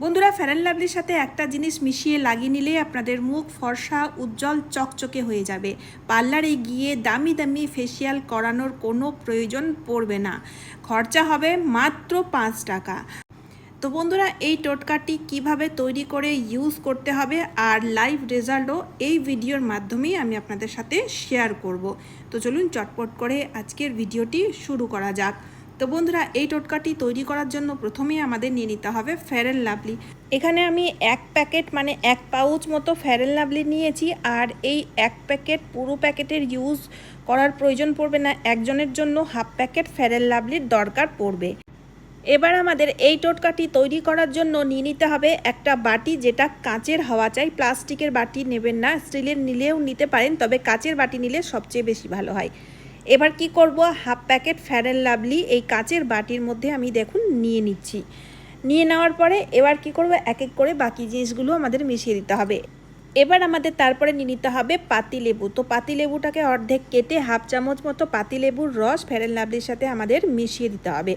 বন্ধুরা ফ্যারেন লাভলির সাথে একটা জিনিস মিশিয়ে লাগিয়ে নিলেই আপনাদের মুখ ফর্সা, উজ্জ্বল, চকচকে হয়ে যাবে। পার্লারে গিয়ে দামি দামি ফেসিয়াল করানোর কোনো প্রয়োজন পড়বে না। খরচা হবে মাত্র পাঁচ টাকা। তো বন্ধুরা, এই টোটকাটি কীভাবে তৈরি করে ইউজ করতে হবে আর লাইভ রেজাল্টও এই ভিডিওর মাধ্যমেই আমি আপনাদের সাথে শেয়ার করব। তো চলুন চটপট করে আজকের ভিডিওটি শুরু করা যাক। তো বন্ধুরা, এই টোটকাটি তৈরি করার জন্য প্রথমেই আমাদের নিয়ে নিতে হবে ফেয়ারেন লাভলি। এখানে আমি এক প্যাকেট মানে এক পাউচ মতো ফেয়ারেন লাভলি নিয়েছি আর এই এক প্যাকেট পুরো প্যাকেটের ইউজ করার প্রয়োজন পড়বে না, একজনের জন্য হাফ প্যাকেট ফেয়ারেন লাভলির দরকার পড়বে। এবার আমাদের এই টোটকাটি তৈরি করার জন্য নিয়ে নিতে হবে একটা বাটি যেটা কাঁচের হওয়া চাই। প্লাস্টিকের বাটি নেবেন না, স্টিলের নিলেও নিতে পারেন, তবে কাঁচের বাটি নিলে সবচেয়ে বেশি ভালো হয়। এবার কি করব? হাফ প্যাকেট ফ্যারেন লাভলি এই কাঁচের বাটির মধ্যে আমি দেখুন নিয়ে নিচ্ছি। নিয়ে নেওয়ার পরে এবার কি করব? এক এক করে বাকি জিনিসগুলো আমাদের মিশিয়ে দিতে হবে। এবার আমাদের তারপরে নিয়ে নিতে হবে পাতিলেবু তো পাতিলেবুটাকে অর্ধেক কেটে হাফ চামচ মতো পাতিলেবুর রস ফেরেন লাভলির সাথে আমাদের মিশিয়ে দিতে হবে।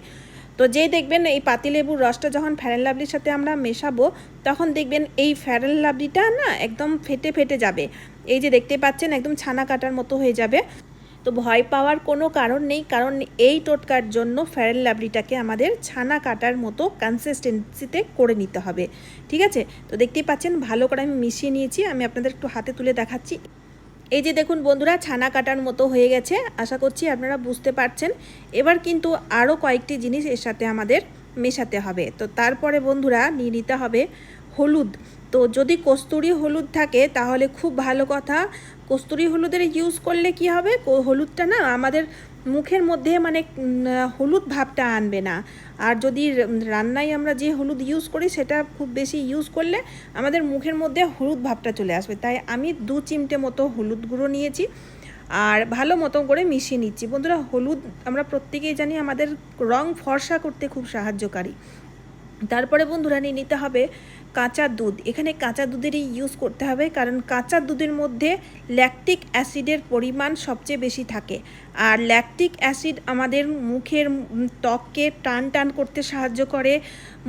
তো যেই দেখবেন এই পাতিলেবুর রসটা যখন ফ্যারেন লাভলির সাথে আমরা মেশাবো, তখন দেখবেন এই ফ্যারেন লাভলিটা না একদম ফেটে ফেটে যাবে। এই যে দেখতে পাচ্ছেন একদম ছানা কাটার মতো হয়ে যাবে। তো ভয় পাওয়ার কোনো কারণ নেই, কারণ এই টোটকার জন্য ফ্যারেন লাভলিটাকে আমাদের ছানা কাটার মতো কনসিস্টেন্সিতে করে নিতে হবে। ঠিক আছে? তো দেখতেই পাচ্ছেন, ভালো করে আমি মিশিয়ে নিয়েছি, আমি আপনাদের একটু হাতে তুলে দেখাচ্ছি। এই যে দেখুন বন্ধুরা, ছানা কাটার মতো হয়ে গেছে, আশা করছি আপনারা বুঝতে পারছেন। এবার কিন্তু আরও কয়েকটি জিনিস এর সাথে আমাদের মেশাতে হবে। তো তারপরে বন্ধুরা নিয়ে নিতে হবে হলুদ। তো যদি কস্তুরি হলুদ থাকে, তাহলে খুব ভালো কথা। কস্তুরি হলুদের ইউজ করলে কি হবে? হলুদটা না আমাদের মুখের মধ্যে মানে হলুদ ভাবটা আনবে না। আর যদি রান্নায় আমরা যে হলুদ ইউজ করি, সেটা খুব বেশি ইউজ করলে আমাদের মুখের মধ্যে হলুদ ভাবটা চলে আসবে। তাই আমি দু চিমটে মতো হলুদ গুঁড়ো নিয়েছি আর ভালো মতো করে মিশিয়ে নিচ্ছি। বন্ধুরা, হলুদ আমরা প্রত্যেকেই জানি আমাদের রং ফর্সা করতে খুব সাহায্যকারী। তারপরে বন্ধুরা নিয়ে নিতে হবে কাঁচা দুধ। এখানে কাঁচা দুধেরই ইউজ করতে হবে, কারণ কাঁচা দুধের মধ্যে ল্যাকটিক অ্যাসিডের পরিমাণ সবচেয়ে বেশি থাকে। আর ল্যাকটিক অ্যাসিড আমাদের মুখের ত্বককে টান টান করতে সাহায্য করে,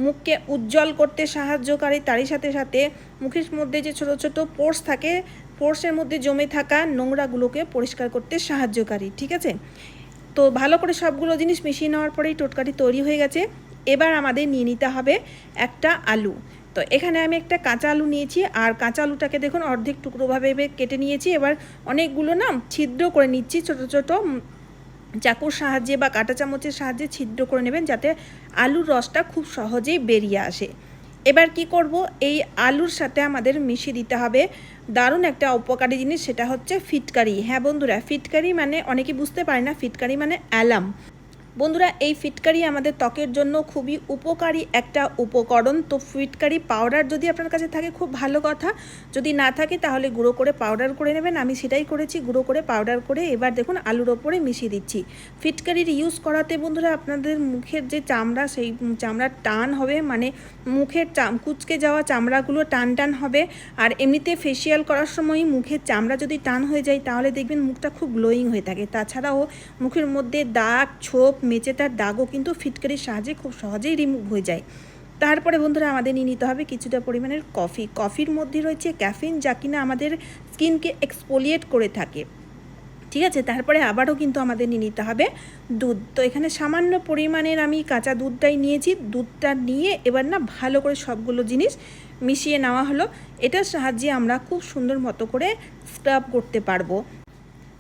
মুখকে উজ্জ্বল করতে সাহায্য করে, তারই সাথে সাথে মুখের মধ্যে যে ছোট ছোট পোর্স থাকে পোর্সের মধ্যে জমে থাকা নোংরাগুলোকে পরিষ্কার করতে সাহায্যকারী ঠিক আছে? তো ভালো করে সবগুলো জিনিস মিশিয়ে নেওয়ার পরেই টোটকাটি তৈরি হয়ে গেছে। এবার আমাদের নিয়ে নিতে হবে একটা আলু। তো এখানে আমি একটা কাঁচা আলু নিয়েছি আর কাঁচা আলুটাকে দেখুন অর্ধেক টুকরোভাবে কেটে নিয়েছি। এবার অনেকগুলো না ছিদ্র করে নিচ্ছি, ছোট ছোট চাকুর সাহায্যে বা কাঁটা চামচের সাহায্যে ছিদ্র করে নেবেন যাতে আলুর রসটা খুব সহজেই বেরিয়ে আসে। এবার কি করব? এই আলুর সাথে আমাদের মিশিয়ে দিতে হবে। দারুণ একটা উপকারী জিনিস সেটা হচ্ছে ফিটকারি। হ্যাঁ বন্ধুরা, ফিটকারি মানে অনেকে বুঝতে পারে না, ফিটকারি মানে অ্যালাম বন্ধুরা, এই ফিটকারি আমাদের ত্বকের জন্য খুবই উপকারী একটা উপকরণ। তো ফিটকারি পাউডার যদি আপনার কাছে থাকে, খুব ভালো কথা। যদি না থাকে, তাহলে গুঁড়ো করে পাউডার করে নেবেন। আমি সেটাই করেছি, গুঁড়ো করে পাউডার করে এবার দেখুন আলুর ওপরে মিশিয়ে দিচ্ছি। ফিটকারির ইউজ করাতে বন্ধুরা, আপনাদের মুখের যে চামড়া, সেই চামড়ার টান হবে। মানে মুখের চাম কুচকে যাওয়া চামড়াগুলো টান টান হবে। আর এমনিতে ফেসিয়াল করার সময় মুখের চামড়া যদি টান হয়ে যায়, তাহলে দেখবেন মুখটা খুব গ্লোয়িং হয়ে থাকে। তাছাড়াও মুখের মধ্যে দাগ, ছোপ মেচে তার দাগও কিন্তু ফিটকারির সাহায্যে খুব সহজেই রিমুভ হয়ে যায়। তারপরে বন্ধুরা আমাদের নিয়ে নিতে হবে কিছুটা পরিমাণের কফি কফির মধ্যে রয়েছে ক্যাফিন যা কিনা আমাদের স্কিনকে এক্সপোলিয়েট করে থাকে। ঠিক আছে? তারপরে আবারও কিন্তু আমাদের নিয়ে নিতে হবে দুধ। তো এখানে সামান্য পরিমাণের আমি কাঁচা দুধটাই নিয়েছি। দুধটা নিয়ে এবার না ভালো করে সবগুলো জিনিস মিশিয়ে নেওয়া হলো। এটার সাহায্যে আমরা খুব সুন্দর মতো করে স্ক্রাব করতে পারব।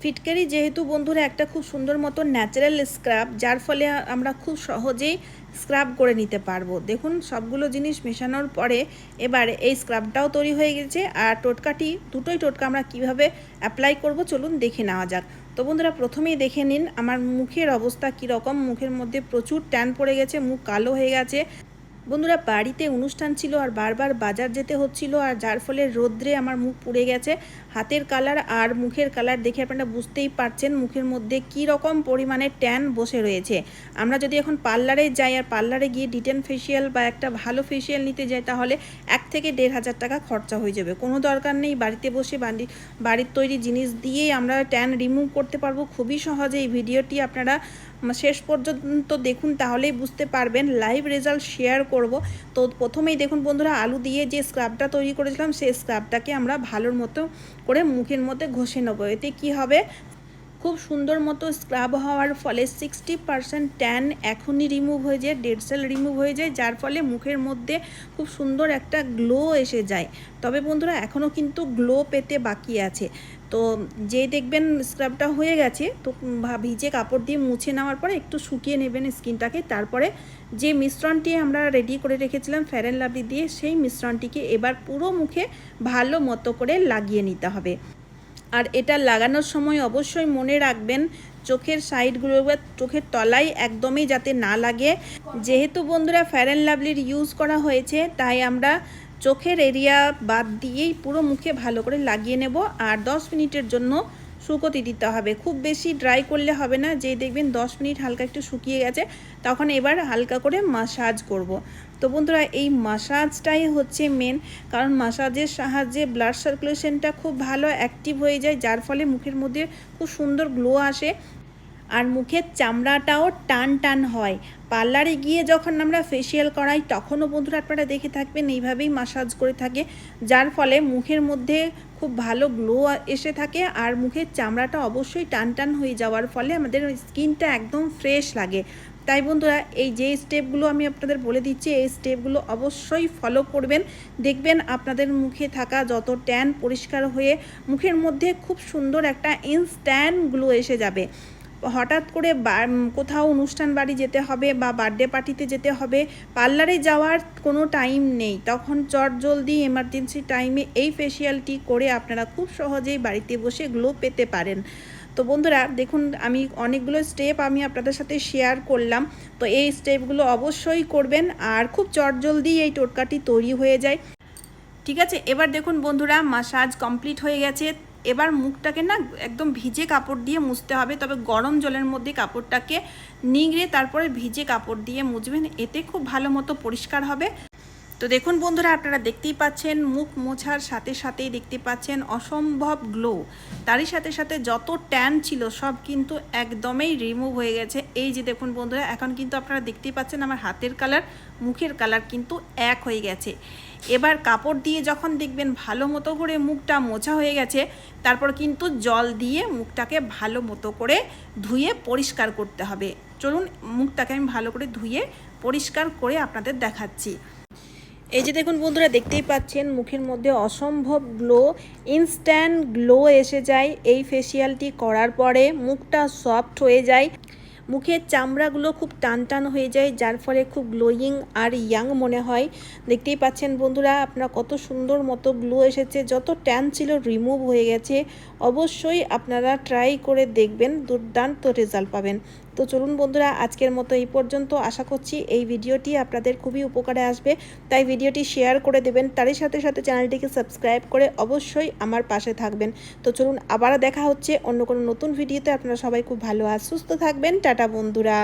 ফিটকারি যেহেতু বন্ধুরা একটা খুব সুন্দর মতো ন্যাচারাল স্ক্রাব যার ফলে আমরা খুব সহজেই স্ক্রাব করে নিতে পারব। দেখুন, সবগুলো জিনিস মেশানোর পরে এবার এই স্ক্রাবটাও তৈরি হয়ে গেছে আর টোটকাটি, দুটোই টোটকা আমরা কীভাবে অ্যাপ্লাই করব চলুন দেখে নেওয়া যাক। তো বন্ধুরা, প্রথমেই দেখে নিন আমার মুখের অবস্থা কীরকম। মুখের মধ্যে প্রচুর ট্যান পড়ে গেছে, মুখ কালো হয়ে গেছে। বন্ধুরা, বাড়িতে অনুষ্ঠান ছিল আর বারবার বাজার যেতে হচ্ছিল আর যার ফলে রোদ্রে আমার মুখ পুড়ে গেছে। হাতের কালার আর মুখের কালার দেখে আপনারা বুঝতেই পারছেন মুখের মধ্যে কি রকম পরিমাণে ট্যান বসে রয়েছে। আমরা যদি এখন পার্লারে যাই আর পার্লারে গিয়ে ডিটেন ফেসিয়াল বা একটা ভালো ফেসিয়াল নিতে যাই, তাহলে এক থেকে দেড় হাজার টাকা খরচা হয়ে যাবে। কোনো দরকার নেই, বাড়িতে বসে বাড়ি বাড়ির তৈরি জিনিস দিয়েই আমরা ট্যান রিমুভ করতে পারব। খুবই সহজে এই ভিডিওটি আপনারা শেষ পর্যন্ত দেখুন, তাহলেই বুঝতে পারবেন। লাইভ রেজাল্ট শেয়ার করব। তো প্রথমেই দেখুন বন্ধুরা, আলু দিয়ে যে স্ক্রাবটা তৈরি করেছিলাম, সেই স্ক্রাবটাকে আমরা ভালোর মতো করে মুখের মধ্যে ঘষে নেব। এতে কি হবে? খুব সুন্দর মতো স্ক্রাব হওয়ার ফলে সিক্সটি পারসেন্ট ট্যান এখনই রিমুভ হয়ে যায় ডেড সেল রিমুভ হয়ে যায়, যার ফলে মুখের মধ্যে খুব সুন্দর একটা গ্লো এসে যায়। তবে বন্ধুরা, এখনও কিন্তু গ্লো পেতে বাকি আছে। তো যে দেখবেন স্ক্রাবটা হয়ে গেছে, তো ভিজে কাপড় দিয়ে মুছে নেওয়ার পরে একটু শুকিয়ে নেবেন স্কিনটাকে। তারপরে যে মিশ্রণটি আমরা রেডি করে রেখেছিলাম ফ্যারেন লাভলি দিয়ে, সেই মিশ্রণটিকে এবার পুরো মুখে ভালো মতো করে লাগিয়ে নিতে হবে। আর এটা লাগানোর সময় অবশ্যই মনে রাখবেন, চোখের সাইডগুলো বা চোখের তলায় একদমই যাতে না লাগে। যেহেতু বন্ধুরা ফ্যারেন লাভলির ইউজ করা হয়েছে, তাই আমরা চোখের এরিয়া বাদ দিয়েই পুরো মুখে ভালো করে লাগিয়ে নেব আর 10 মিনিটের জন্য শুকোতে দিতে হবে খুব বেশি ড্রাই করলে হবে না যে দেখবেন 10 মিনিট হালকা একটু শুকিয়ে গেছে, তখন এবার হালকা করে মাসাজ করব। তো বন্ধুরা, এই মাসাজটাই হচ্ছে মেন কারণ মাসাজের সাহায্যে ব্লাড সার্কুলেশনটা খুব ভালো অ্যাক্টিভ হয়ে যায়, যার ফলে মুখের মধ্যে খুব সুন্দর গ্লো আসে আর মুখের চামড়াটাও টান টান হয়। পার্লারে গিয়ে যখন আমরা ফেসিয়াল করাই, তখনও বন্ধুরা আপনারা দেখে থাকবেন, এইভাবেই মাসাজ করে থাকে, যার ফলে মুখের মধ্যে খুব ভালো গ্লো এসে থাকে আর মুখের চামড়াটা অবশ্যই টান টান হয়ে যাওয়ার ফলে আমাদের স্কিনটা একদম ফ্রেশ লাগে। তাই বন্ধুরা, এই যে স্টেপগুলো আমি আপনাদের বলে দিচ্ছি, এই স্টেপগুলো অবশ্যই ফলো করবেন। দেখবেন আপনাদের মুখে থাকা যত ট্যান পরিষ্কার হয়ে মুখের মধ্যে খুব সুন্দর একটা ইনস্ট্যান্ট গ্লো এসে যাবে। হঠাৎ করে কোথাও অনুষ্ঠান বাড়ি যেতে হবে বা বার্থডে পার্টিতে যেতে হবে, পার্লারে যাওয়ার কোনো টাইম নেই। তখন চট জলদি এমার্জেন্সি টাইমে এই ফেসিয়ালটি করে আপনারা খুব সহজেই বাড়িতে বসে গ্লো পেতে পারেন। তো বন্ধুরা, দেখুন, আমি অনেকগুলো স্টেপ আমি আপনাদের সাথে শেয়ার করলাম। তো এই স্টেপগুলো অবশ্যই করবেন আর খুব চটজলদি এই টোটকাটি তৈরি হয়ে যায়। ঠিক আছে, এবার দেখুন বন্ধুরা মাসাজ কমপ্লিট হয়ে গেছে। এবার মুখটাকে না একদম ভিজে কাপড় দিয়ে মুছতে হবে, তবে গরম জলের মধ্যে কাপড়টাকে নিংড়ে তারপরে ভিজে কাপড় দিয়ে মুছবেন, এতে খুব ভালো মতো পরিষ্কার হবে। তো দেখুন বন্ধুরা, আপনারা দেখতেই পাচ্ছেন, মুখ মোছার সাথে সাথেই দেখতে পাচ্ছেন অসম্ভব গ্লো তারই সাথে সাথে যত ট্যান ছিল সব কিন্তু একদমই রিমুভ হয়ে গেছে। এই যে দেখুন বন্ধুরা, এখন কিন্তু আপনারা দেখতেই পাচ্ছেন আমার হাতের কালার মুখের কালার কিন্তু এক হয়ে গেছে। এবার কাপড় দিয়ে যখন দেখবেন ভালো মতো করে মুখটা মোছা হয়ে গেছে, তারপর কিন্তু জল দিয়ে মুখটাকে ভালো মতো করে ধুয়ে পরিষ্কার করতে হবে। চলুন, মুখটাকে আমি ভালো করে ধুয়ে পরিষ্কার করে আপনাদের দেখাচ্ছি। এই যে দেখুন বন্ধুরা, দেখতেই পাচ্ছেন মুখের মধ্যে অসম্ভব গ্লো ইনস্ট্যান্ট গ্লো এসে যায়। এই ফেসিয়ালটি করার পরে মুখটা সফট হয়ে যায়। মুখের চামড়াগুলো খুব টান টান হয়ে যায়, যার ফলে খুব গ্লোয়িং আর ইয়াং মনে হয়। দেখতেই পাচ্ছেন বন্ধুরা, আপনার কত সুন্দর মতো গ্লো এসেছে, যত ট্যান ছিল রিমুভ হয়ে গেছে। অবশ্যই আপনারা ট্রাই করে দেখবেন, দুর্দান্ত রেজাল্ট পাবেন। তো চলুন বন্ধুরা, আজকের মতো এই পর্যন্ত। আশা করছি এই ভিডিওটি আপনাদের খুবই উপকারে আসবে। তাই ভিডিওটি শেয়ার করে দেবেন। তারই সাথে সাথে চ্যানেলটিকে সাবস্ক্রাইব করে অবশ্যই আমার পাশে থাকবেন। তো চলুন আবার দেখা হচ্ছে অন্য কোনো নতুন ভিডিওতে। আপনারা সবাই খুব ভালো আর সুস্থ থাকবেন। টাটা বন্ধুরা।